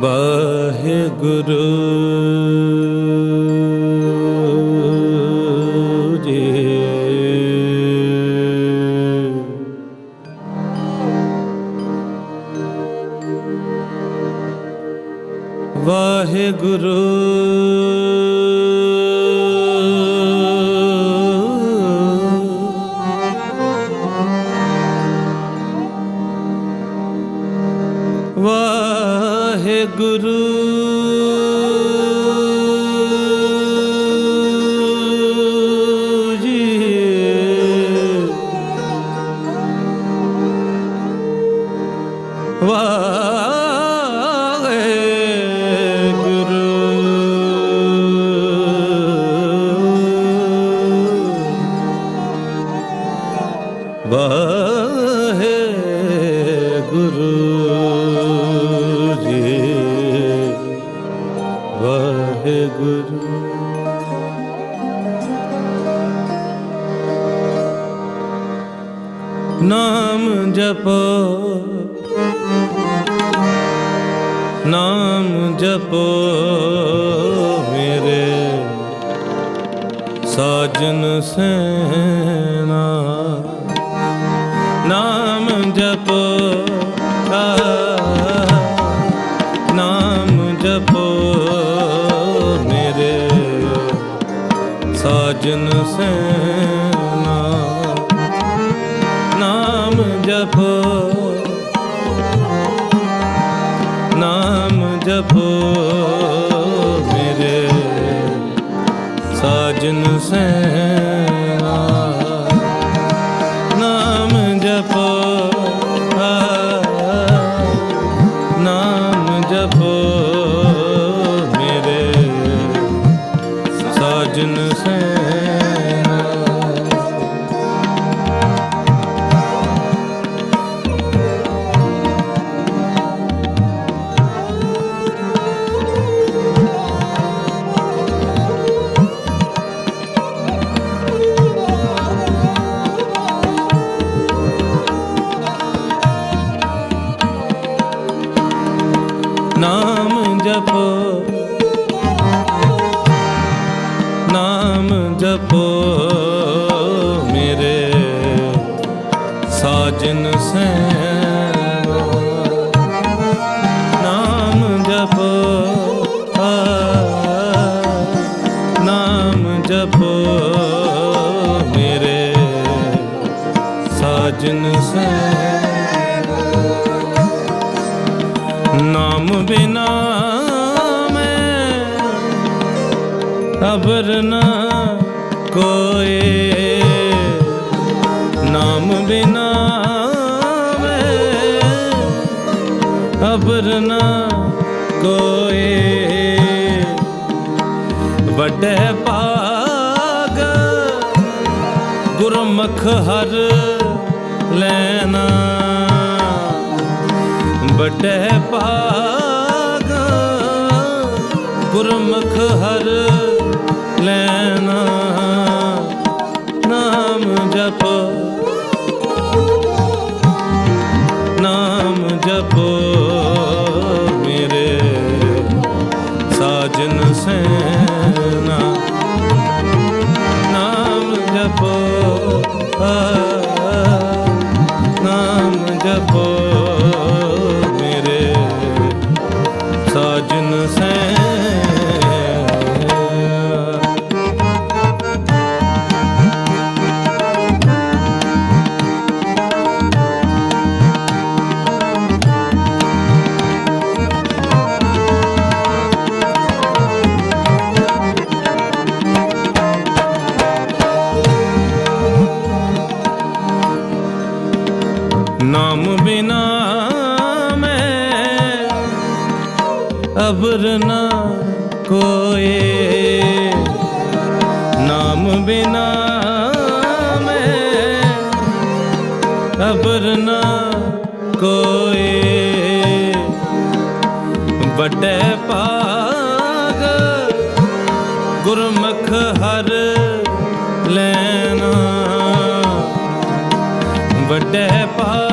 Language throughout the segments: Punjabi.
ਵਾਹਿਗੁਰੂ। ਗੁਰੂ ਨਾਮ ਜਪੋ ਮੇਰੇ ਸਾਜਨ ਸੈਨਾ। ਨਾਮ ਜਪੋ ਨਾਮ ਜਪੋ ਮੇਰੇ ਸਾਜਨ ਸੈਨਾ। ਜਪੋ। ਨਾਮ ਜਪੋ ਮੇਰੇ ਸਾਜਨ ਸੈਨਾ। ਨਾਮ ਜਪੋ ਨਾਮ ਜਪੋ ਅਬਰ ਨਾ ਕੋਏ। ਵੱਡੇ ਭਾਗ ਗੁਰਮੁਖ ਹਰ ਲੈਣਾ। ਵੱਡੇ ਭਾਗ ਗੁਰਮੁਖ ਹਰ ਨਾਮ ਬਿਨਾ ਮੈਂ ਅਬਰ ਨਾ ਕੋਏ। ਨਾਮ ਬਿਨਾ ਮੈਂ ਅਬਰ ਨਾ ਕੋਏ। ਵੱਡੇ ਭਾਗ ਗੁਰਮੁਖ ਹਰ ਲੈਣਾ। ਵੱਡੇ ਪਾ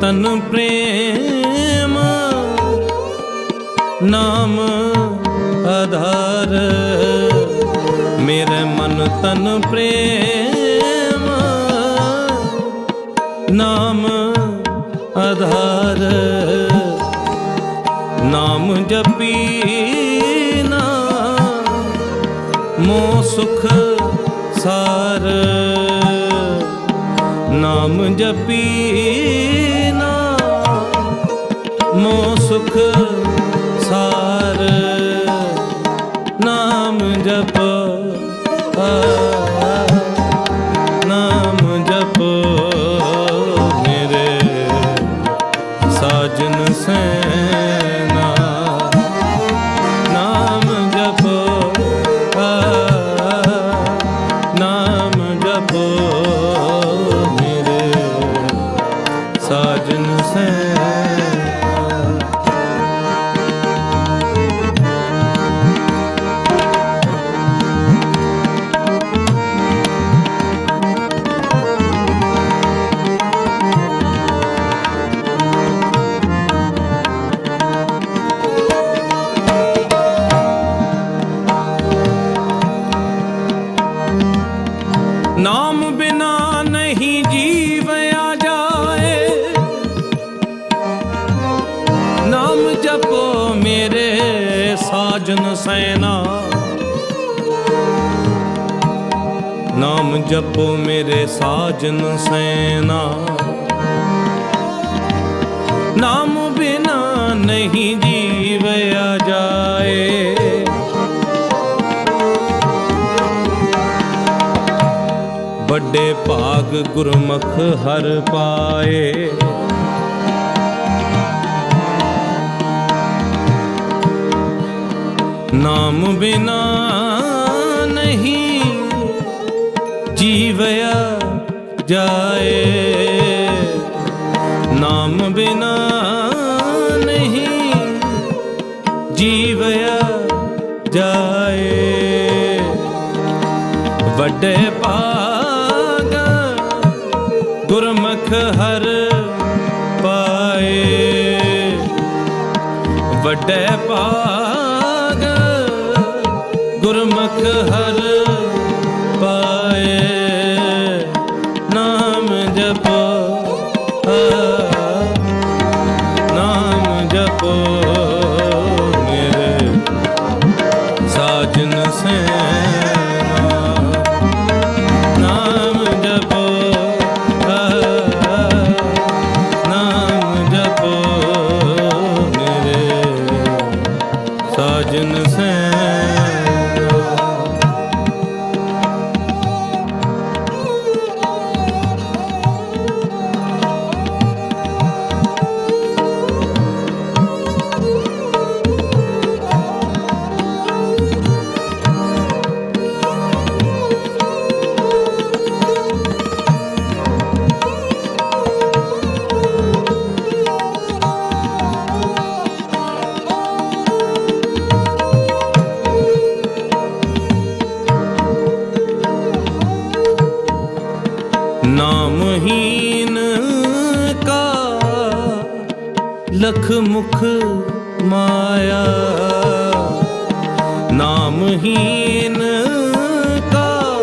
ਤਨ ਪ੍ਰੇਮ ਨਾਮ ਆਧਾਰ। ਮੇਰੇ ਮਨ ਤਨ ਪ੍ਰੇਮ ਨਾਮ ਆਧਾਰ। ਨਾਮ ਜਪੀ ਨਾ ਮੋ ਸੁਖ ਸਾਰ। ਨਾਮ ਜਪੀ ਨਾ। ਮੋ ਸੁਖ ਸਾਰ। ਨਾਮ ਜਪ ਸਾਜਨ ਸੈਨਾ ਜਪੋ ਮੇਰੇ ਸਾਜਨ ਸੈਨਾ। ਨਾਮ ਬਿਨਾ ਨਹੀਂ ਜੀਵਿਆ ਜਾਏ। ਵੱਡੇ ਭਾਗ ਗੁਰਮੁਖ ਹਰ ਪਾਏ। ਨਾਮ ਬਿਨਾ ਜੀਵਿਆ ਜਾਏ। ਨਾਮ ਬਿਨਾ ਨਹੀਂ ਜੀਵਿਆ ਜਾਏ। ਵੱਡੇ ਭਾਗ ਗੁਰਮੁਖ ਹਰ ਪਾਏ। ਵੱਡੇ ਭਾਗ ਗੁਰਮੁਖ ਹਰ ਲਖ ਮੁਖ ਮਾਇਆ। ਨਾਮਹੀਨ ਕਾ।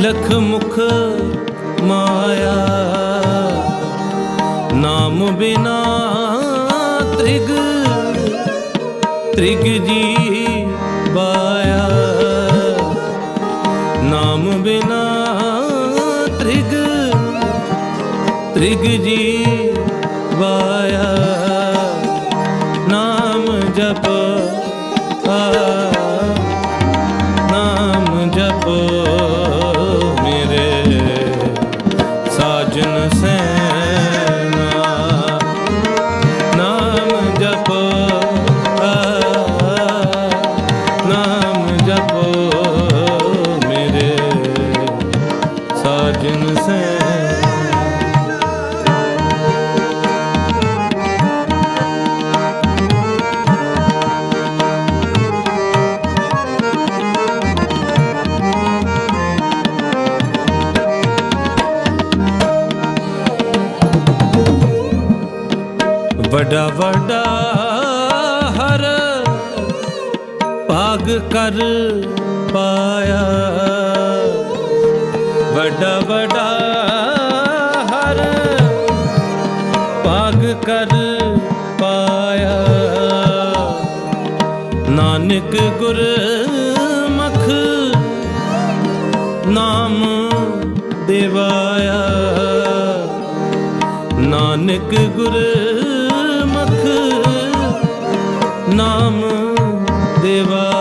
ਲਖ ਮੁਖ ਮਾਇਆ। ਨਾਮ ਬਿਨਾ ਤ੍ਰਿਗ ਤ੍ਰਿਗ ਜੀ ਬਾਇਆ। ਨਾਮ ਬਿਨਾ ਤ੍ਰਿਗ ਤ੍ਰਿਗ ਜੀ বাবা ਵੱਡਾ ਵੱਡਾ ਹਰ ਭਾਗ ਕਰ ਪਾਇਆ। ਵੱਡਾ ਵੱਡਾ ਹਰ ਭਾਗ ਕਰ ਪਾਇਆ। ਨਾਨਕ ਗੁਰਮਖ ਨਾਮ ਦੇਵਾਇਆ। ਨਾਨਕ ਗੁਰ ਨਾਮ ਦੇਵਾਇਆ